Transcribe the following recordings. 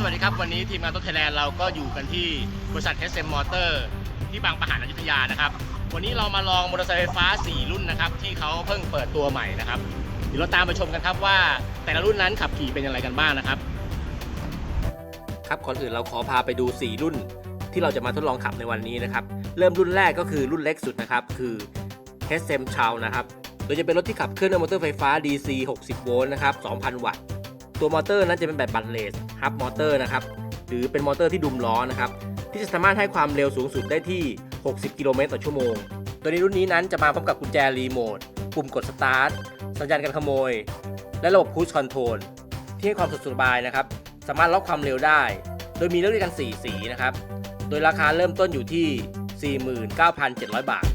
สวัสดีครับ วันนี้ทีมงานต้นไทยแลนด์เราก็อยู่กันที่บริษัท SM Motor ที่บางปะหันอยุธยานะครับ วันนี้เรามาลองมอเตอร์ไซค์ไฟฟ้า 4 รุ่นนะครับ ที่เขาเพิ่งเปิดตัวใหม่นะครับ เดี๋ยวเราตามไปชมกันครับว่าแต่ละรุ่นนั้นขับขี่เป็นอย่างไรกันบ้างนะครับ ครับก่อนอื่นเราขอพาไปดู 4 รุ่น ที่เราจะมาทดลองขับในวันนี้นะครับ เริ่มรุ่นแรกก็คือรุ่นเล็กสุดนะครับ คือ SM c h o w นะครับ โดยจะเป็นรถที่ขับเคลื่อนด้วยมอเตอร์ไฟฟ้า DC 60 โวลต์นะครับ 2,000 วัตต์ ตัวมอเตอร์นั้นจะเป็นแบบบัตเลส ฮับมอเตอร์นะครับหรือเป็นมอเตอร์ที่ดุมล้อนะครับที่จะสามารถให้ความเร็วสูงสุดได้ที่ 60 กิโลเมตรต่อชั่วโมง ตัวนี้รุ่นนี้นั้นจะมาพร้อมกับกุญแจรีโมท ปุ่มกดสตาร์ท สัญญาณการขโมย และระบบพุชคอนโทรลที่ให้ความสะดวกสบายนะครับ สามารถล็อกความเร็วได้ โดยมีเลือกด้วยกัน 4 สีนะครับ โดยราคาเริ่มต้นอยู่ที่ 49,700 บาท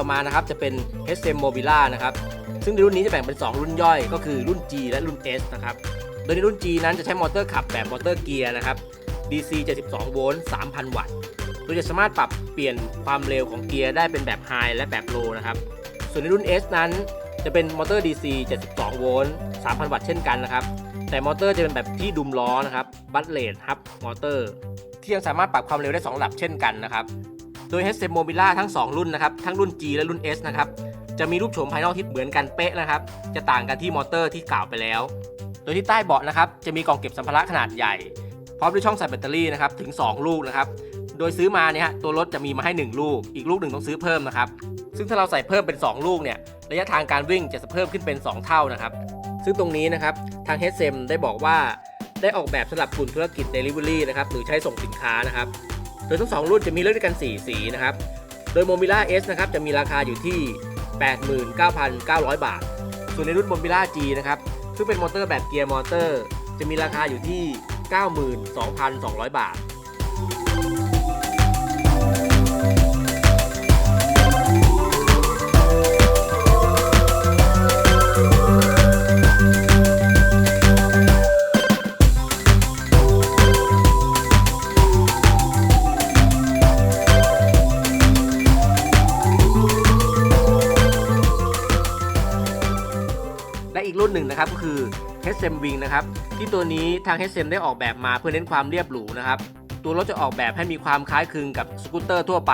ต่อมานะครับจะเป็น SM Mobila นะครับซึ่งในรุ่นนี้จะแบ่งเป็น 2 รุ่นย่อย ก็คือรุ่น G และรุ่น S นะครับโดยในรุ่น G นั้นจะใช้มอเตอร์ขับแบบมอเตอร์เกียร์นะครับ DC 72 โวลต์ 3,000 วัตต์โดยจะสามารถปรับเปลี่ยนความเร็วของเกียร์ได้เป็นแบบ High และแบบ Low นะครับส่วนในรุ่น S นั้นจะเป็นมอเตอร์ DC 72 โวลต์ 3,000 วัตต์เช่นกันนะครับแต่มอเตอร์จะเป็นแบบที่ดุมล้อนะครับบัตเลดฮับมอเตอร์ที่ยังสามารถปรับความเร็วได้2ระดับเช่นกันนะครับ โดย HSM Mobila ทั้ง 2 รุ่นนะครับ ทั้งรุ่น G และรุ่น S นะครับ จะมีรูปโฉมภายนอกที่เหมือนกันเป๊ะนะครับ จะต่างกันที่มอเตอร์ที่กล่าวไปแล้ว โดยที่ใต้เบาะนะครับ จะมีกล่องเก็บสัมภาระขนาดใหญ่ พร้อมด้วยช่องใส่แบตเตอรี่นะครับ ถึง 2 ลูกนะครับ โดยซื้อมาเนี่ยฮะ ตัวรถจะมีมาให้ 1 ลูก อีกลูกหนึ่งต้องซื้อเพิ่มนะครับ ซึ่งถ้าเราใส่เพิ่มเป็น 2 ลูกเนี่ย ระยะทางการวิ่งจะเพิ่มขึ้นเป็น 2 เท่านะครับ ซึ่งตรงนี้นะครับ ทาง HSM ได้บอกว่าได้ออกแบบสำหรับกลุ่มธุรกิจ Delivery นะครับ หรือใช้ส่งสินค้านะครับ ดยทั้ง 2 รุ่นจะมีเลือกด้วยกัน 4 สีนะครับ โดยโมบิล่า S นะครับจะมีราคาอยู่ที่ 89,900 บาท ส่วนในรุ่นโมบิล่า G นะครับ ซึ่งเป็นมอเตอร์แบบเกียร์มอเตอร์ จะมีราคาอยู่ที่ 92,200 บาท รุ่นหนึ่งนะครับก็คือ HSM Wing นะครับที่ตัวนี้ทาง HSM ได้ออกแบบมาเพื่อเน้นความเรียบหรูนะครับตัวรถจะออกแบบให้มีความคล้ายคลึงกับสกูตเตอร์ทั่วไป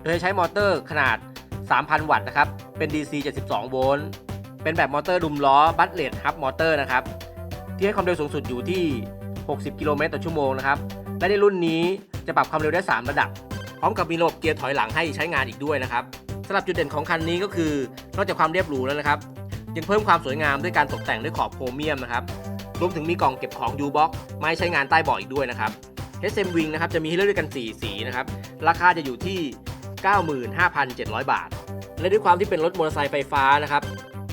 โดยใช้มอเตอร์ขนาด 3,000 วัตต์นะครับเป็น DC 72 โวลต์เป็นแบบมอเตอร์ดุมล้อบัตเลดฮับมอเตอร์นะครับที่ให้ความเร็วสูงสุดอยู่ที่ 60 กิโลเมตรต่อชั่วโมงนะครับและในรุ่นนี้จะปรับความเร็วได้ 3 ระดับ พร้อมกับมีระบบเกียร์ถอยหลังให้ใช้งานอีกด้วยนะครับสำหรับจุดเด่นของคันนี้ก็คือนอกจากความเรียบหรูแล้วนะครับ ยังเพิ่มความสวยงามด้วยการตกแต่งด้วยขอบโครเมียมนะครับรวมถึงมีกล่องเก็บของ U-Box มาให้ใช้งานใต้เบาะอีกด้วยนะครับ SM Wing นะครับจะมีให้เลือกด้วยกัน 4 สีนะครับ ราคาจะอยู่ที่ 95,700 บาท และด้วยความที่เป็นรถมอเตอร์ไซค์ไฟฟ้านะครับ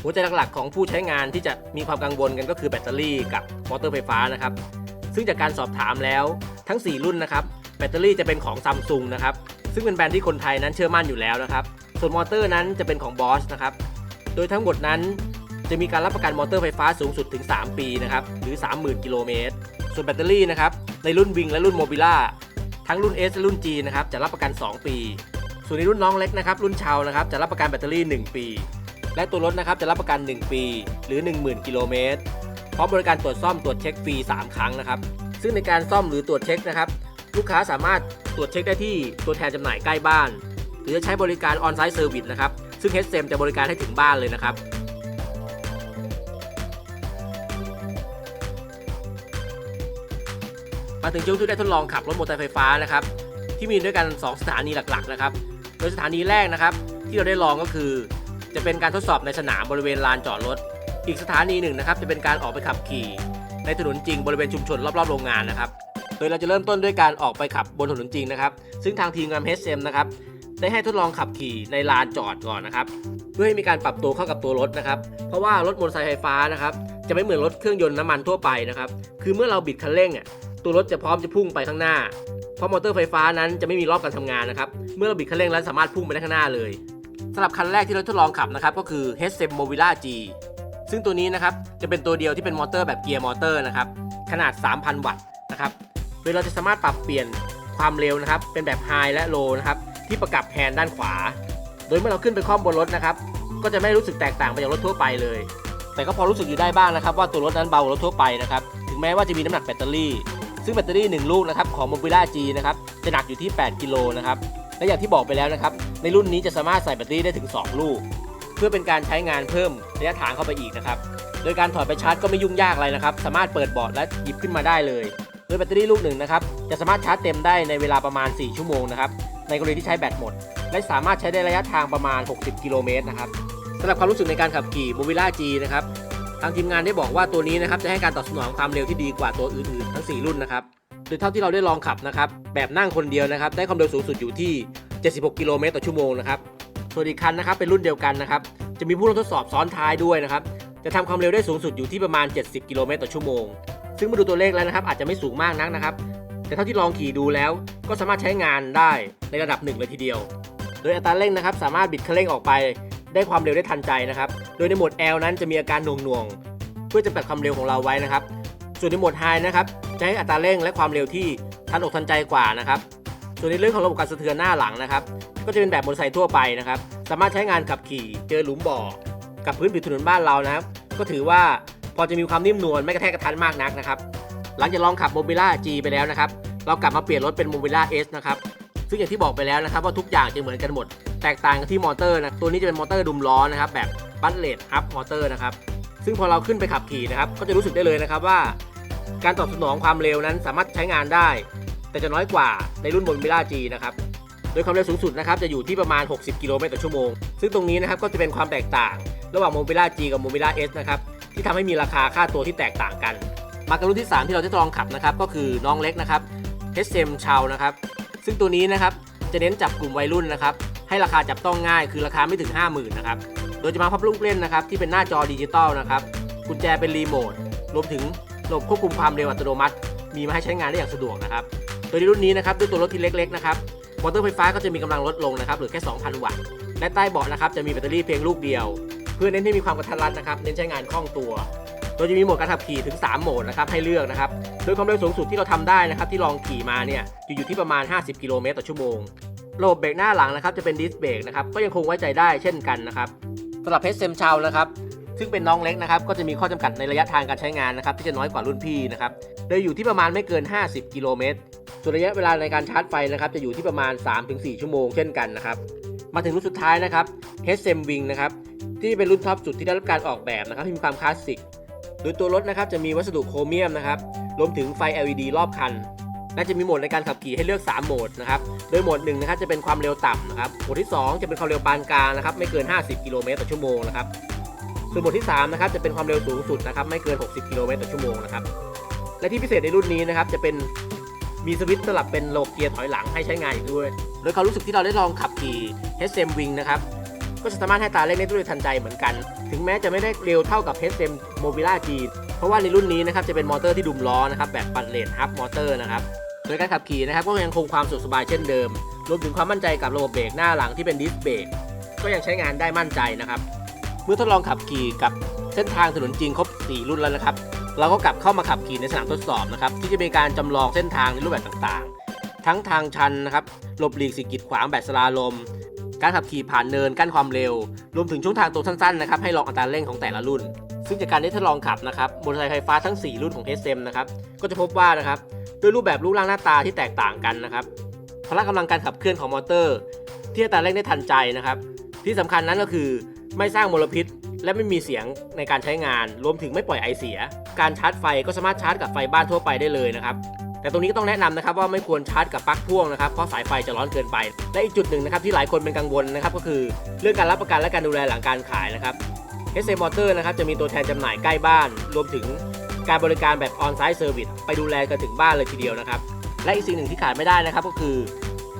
หัวใจหลักๆของผู้ใช้งานที่จะมีความกังวลกันก็คือแบตเตอรี่กับมอเตอร์ไฟฟ้านะครับ ซึ่งจากการสอบถามแล้วทั้ง 4 รุ่นนะครับ แบตเตอรี่จะเป็นของซัมซุงนะครับ ซึ่งเป็นแบรนด์ที่คนไทยนั้นเชื่อมั่นอยู่แล้วนะครับ ส่วนมอเตอร์นั้นจะเป็นของบอสนะครับ โดยทั้งหมดนั้น จะมีการรับประกันมอเตอร์ไฟฟ้าสูงสุดถึง 3 ปีนะครับหรือ 30,000 กิโลเมตร ส่วนแบตเตอรี่นะครับในรุ่นวิงและรุ่นโมบิล่าทั้งรุ่น S และรุ่น G นะครับจะรับประกัน 2 ปี ส่วนในรุ่นน้องเล็กนะครับรุ่นชาวนะครับจะรับประกันแบตเตอรี่ 1 ปี และตัวรถนะครับจะรับประกัน 1 ปีหรือ 10,000 กิโลเมตรพร้อมบริการตรวจซ่อมตรวจเช็คฟรี 3 ครั้งนะครับซึ่งในการซ่อมหรือตรวจเช็คนะครับลูกค้าสามารถตรวจเช็คได้ที่ตัวแทนจำหน่ายใกล้บ้าน หรือจะใช้บริการออนไซต์เซอร์วิสนะครับซึ่ง HSM จะบริการให้ถึงบ้านเลยนะครับ มาถึงช่วงที่ได้ทดลองขับรถมอเตอร์ไฟฟ้านะครับที่มีด้วยกัน 2 สถานีหลักๆนะครับโดยสถานีแรกนะครับที่เราได้ลองก็คือ จะเป็นการทดสอบในสนามบริเวณลานจอดรถ อีกสถานีหนึ่งนะครับจะเป็นการออกไปขับขี่ ในถนนจริงบริเวณชุมชนรอบๆโรงงานนะครับโดยเราจะเริ่มต้นด้วยการออกไปขับบนถนนจริงนะครับซึ่งทางทีมงาน HM นะครับได้ให้ทดลองขับขี่ในลานจอดก่อนนะครับเพื่อให้มีการปรับตัวเข้ากับตัวรถนะครับ เพราะว่ารถมอเตอร์ไซค์ไฟฟ้านะครับจะไม่เหมือนรถเครื่องยนต์น้ำมันทั่วไปนะครับ คือเมื่อเราบิดคันเร่งอะ ตัวรถจะพร้อมจะพุ่งไปข้างหน้า เพราะมอเตอร์ไฟฟ้านั้นจะไม่มีรอบการทำงานนะครับ เมื่อเราบิดคันเร่งแล้วสามารถพุ่งไปได้ข้างหน้าเลยสำหรับคันแรกที่เราทดลองขับนะครับก็คือ h s m Movila G ซึ่งตัวนี้นะครับจะเป็นตัวเดียวที่เป็นมอเตอร์แบบเกียร์มอเตอร์นะครับขนาด 3,000 วัตต์นะครับโดยเราจะสามารถปรับเปลี่ยนความเร็วนะครับ เป็นแบบ High และ Low นะครับที่ประกับแฮนด์ด้านขวา โดยเมื่อเราขึ้นไปคล่อมบนรถนะครับก็จะไม่รู้สึกแตกต่างไปจากรถทั่วไปเลย แต่ก็พอรู้สึกอยู่ได้บ้างนะครับ ว่าตัวรถนั้นเบากว่ารถทั่วไปนะครับถึงแม้ว่าจะมีน้ำหนักแบตเตอรี่ ซึ่งแบตเตอรี่ 1 ลูกนะครับของ Mobila G นะครับจะหนักอยู่ที่ 8 กิโลนะครับและอย่างที่บอกไปแล้วนะครับในรุ่นนี้จะสามารถใส่แบตเตอรี่ได้ถึง 2 ลูก เพื่อเป็นการใช้งานเพิ่มระยะทางเข้าไปอีกนะครับโดยการถอดไปชาร์จก็ไม่ยุ่งยากอะไรนะครับสามารถเปิดบอร์ดและหยิบขึ้นมาได้เลยโดยแบตเตอรี่ลูกหนึ่งนะครับจะสามารถชาร์จเต็มได้ในเวลาประมาณ 4 ชั่วโมงนะครับในกรณีที่ใช้แบตหมด และสามารถใช้ได้ระยะทางประมาณ 60 กิโลเมตรนะครับสำหรับความรู้สึกในการขับขี่ Movila G นะครับ ทางทีมงานได้บอกว่าตัวนี้นะครับจะให้การตอบสนองความเร็วที่ดีกว่าตัวอื่นๆ ทั้ง 4 รุ่นนะครับโดยเท่าที่เราได้ลองขับนะครับแบบนั่งคนเดียวนะครับได้ความเร็วสูงสุดอยู่ที่ 76 กิโลเมตรต่อชั่วโมงนะครับส่วนอีกคันนะครับเป็นรุ่นเดียวกันนะครับจะมีผู้ลงทดสอบซ้อนท้ายด้วยนะครับจะทำความเร็วได้สูงสุดอยู่ที่ประมาณ 70 กิโลเมตรต่อชั่วโมง ซึ่งมาดูตัวเลขแล้วนะครับอาจจะไม่สูงมากนักนะครับ แต่เท่าที่ลองขี่ดูแล้วก็สามารถใช้งานได้ในระดับหนึ่งเลยทีเดียว โดยอัตราเร่งนะครับสามารถบิดคันเร่งออกไป ได้ความเร็วได้ทันใจนะครับ โดยในโหมด L นั้นจะมีอาการหน่วงๆ เพื่อจำกัดความเร็วของเราไว้นะครับ ส่วนในโหมด High นะครับจะให้อัตราเร่งและความเร็วที่ทันอกทันใจกว่านะครับ ส่วนในเรื่องของระบบการสะเทือนหน้าหลังนะครับ ก็จะเป็นแบบมอเตอร์ไซค์ทั่วไปนะครับ สามารถใช้งานขับขี่ เจอหลุมบ่อ กับพื้นผิวถนนบ้านเรานะครับ ก็ถือว่าพอจะมีความนิ่มนวลไม่กระแทกกระทันมากนักนะครับ หลังจากลองขับ Mobila G ไปแล้วนะครับ เรากลับมาเปลี่ยนรถเป็น Mobila S นะครับ ซึ่งอย่างที่บอกไปแล้วนะครับว่าทุกอย่างจะเหมือนกันหมด แตกต่างกันที่มอเตอร์นะตัวนี้จะเป็นมอเตอร์ดุมล้อนะครับแบบบัตเลดฮับมอเตอร์นะครับซึ่งพอเราขึ้นไปขับขี่นะครับก็จะรู้สึกได้เลยนะครับว่า การตอบสนองความเร็วนั้นสามารถใช้งานได้ แต่จะน้อยกว่าในรุ่น Mobila G นะครับโดยความเร็วสูงสุดนะครับจะอยู่ที่ประมาณ 60 กิโลเมตรต่อชั่วโมง ซึ่งตรงนี้นะครับก็จะเป็นความแตกต่าง ระหว่าง Mobila G กับ Mobila S นะครับที่ทำให้มีราคาค่าตัวที่แตกต่างกัน มากันรุ่นที่ 3 ที่เราจะลองขับนะครับก็คือน้องเล็กนะครับ HM ชาวนะครับซึ่งตัวนี้นะครับจะเน้นจับกลุ่มวัยรุ่นนะครับ ให้ราคาจับต้องง่ายคือราคาไม่ถึง 50,000นะครับโดยจะมาพร้อมลูกเล่นนะครับที่เป็นหน้าจอดิจิตอลนะครับกุญแจเป็นรีโมทรวมถึงระบบควบคุมความเร็วอัตโนมัติ มีมาให้ใช้งานได้อย่างสะดวกนะครับโดยในรุ่นนี้นะครับด้วยตัวรถที่เล็กๆนะครับมอเตอร์ไฟฟ้าก็จะมีกำลังลดลงนะครับเหลือแค่ 2,000 วัตต์และใต้เบาะนะครับจะมีแบตเตอรี่เพียงลูกเดียว เพื่อเน้นให้มีความกระทัดรัดนะครับเน้นใช้งานคล่องตัวโดยจะมีโหมดการขับขี่ถึง 3 โหมดนะครับให้เลือกนะครับโดยความเร็วสูงสุดที่เราทำได้นะครับที่ลองขี่มาเนี่ยอยู่ที่ประมาณ 50 กิโลเมตรต่อชั่วโมง ระบบเบรกหน้าหลังนะครับจะเป็นดิสเบรกนะครับก็ยังคงไว้ใจได้เช่นกันนะครับสำหรับเพชรเซมชาวนะครับซึ่งเป็นน้องเล็กนะครับก็จะมีข้อจำกัดในระยะทางการใช้งานนะครับที่จะน้อยกว่ารุ่นพี่นะครับโดยอยู่ที่ประมาณไม่เกิน 50 กิโลเมตรส่วนระยะเวลาในการชาร์จไฟนะครับจะอยู่ที่ประมาณ 3-4 ชั่วโมงเช่นกันนะครับมาถึงรุ่นสุดท้ายนะครับ HM Wing นะครับที่เป็นรุ่นท็อปสุดที่ได้รับการออกแบบนะครับที่มีความคลาสสิกโดยตัวรถนะครับจะมีวัสดุโครเมียมนะครับรวมถึงไฟ LED รอบคัน และจะมีโหมดในการขับขี่ให้เลือก 3 โหมดนะครับ โดยโหมดหนึ่งนะครับจะเป็นความเร็วต่ำนะครับ โหมดที่ 2 จะเป็นความเร็วปานกลางนะครับไม่เกิน 50 กิโลเมตรต่อชั่วโมงนะครับ ส่วนโหมดที่3นะครับจะเป็นความเร็วสูงสุดนะครับไม่เกิน 60 กิโลเมตรต่อชั่วโมงนะครับ และที่พิเศษในรุ่นนี้นะครับจะเป็นมีสวิตช์สลับเป็นระบบเกียร์ถอยหลังให้ใช้งานอีกด้วย โดยความรู้สึกที่เราได้ลองขับขี่ HM Wing นะครับก็จะสามารถให้ตาเล่นได้ด้วยทันใจเหมือนกัน ถึงแม้จะไม่ได้เร็วเท่ากับ HM Mobila G เพราะว่าในรุ่นนี้นะครับจะเป็นมอเตอร์ที่ดุมล้อนะครับแบบปันเลนฮับมอเตอร์นะครับ ยการขับขี่นะครับก็ยังคงความสะดวกสบายเช่นเดิม รวมถึงความมั่นใจกับระบบเบรกหน้าหลังที่เป็นดิสเบรกก็ยังใช้งานได้มั่นใจนะครับ เมื่อทดลองขับขี่กับเส้นทางถนนจริงครบ 4 รุ่นแล้วนะครับ เราก็กลับเข้ามาขับขี่ในสนามทดสอบนะครับที่จะมีการจำลองเส้นทางในรูปแบบต่างๆ ทั้งทางชันนะครับหลบหลีกสิ่งกีดขวางแบบสลาลม การขับขี่ผ่านเนินกั้นความเร็ว รวมถึงช่วงทางตรงสั้นๆนะครับให้ลองอัตราเร่งของแต่ละรุ่น ซึ่งจากการได้ทดลองขับนะครับมอเตอร์ไซค์ไฟฟ้าทั้ง 4 รุ่นของ SM นะครับก็จะพบว่านะครับ ด้วยรูปแบบรูปร่างหน้าตาที่แตกต่างกันนะครับพละกำลังการขับเคลื่อนของมอเตอร์ ที่อัตราเร่งได้ทันใจนะครับ ที่สำคัญนั้นก็คือไม่สร้างมลพิษ และไม่มีเสียงในการใช้งาน รวมถึงไม่ปล่อยไอเสีย การชาร์จไฟก็สามารถชาร์จกับไฟบ้านทั่วไปได้เลยนะครับแต่ตรงนี้ก็ต้องแนะนำนะครับว่าไม่ควรชาร์จกับปลั๊กพ่วงนะครับเพราะสายไฟจะร้อนเกินไป และอีกจุดหนึ่งนะครับที่หลายคนเป็นกังวลนะครับก็คือเรื่องการรับประกันและการดูแลหลังการขายนะครับ s m Motor นะครับจะมีตัวแทนจำหน่ายใกล้บ้าน รวมถึง การบริการแบบ On-Site Service ไปดูแลกันถึงบ้านเลยทีเดียวนะครับ และอีกสิ่งหนึ่งที่ขาดไม่ได้นะครับก็คือ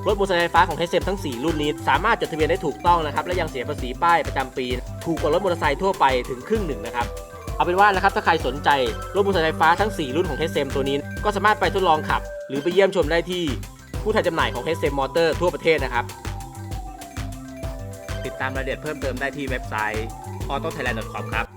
รถมอเตอร์ไซค์ไฟฟ้าของ HM ทั้ง 4 รุ่นนี้ สามารถจดทะเบียนได้ถูกต้องนะครับ และยังเสียภาษีป้ายประจำปี ถูกกว่ารถมอเตอร์ไซค์ทั่วไปถึงครึ่งหนึ่งนะครับ เอาเป็นว่านะครับถ้าใครสนใจรถมอเตอร์ไซค์ไฟฟ้าทั้ง 4 รุ่นของ HM ตัวนี้ ก็สามารถไปทดลองขับ หรือไปเยี่ยมชมได้ที่ผู้แทนจำหน่ายของ HM Motor ทั่วประเทศนะครับ ติดตามรายละเอียดเพิ่มเติมได้ที่เว็บไซต์ autothailand.com ครับ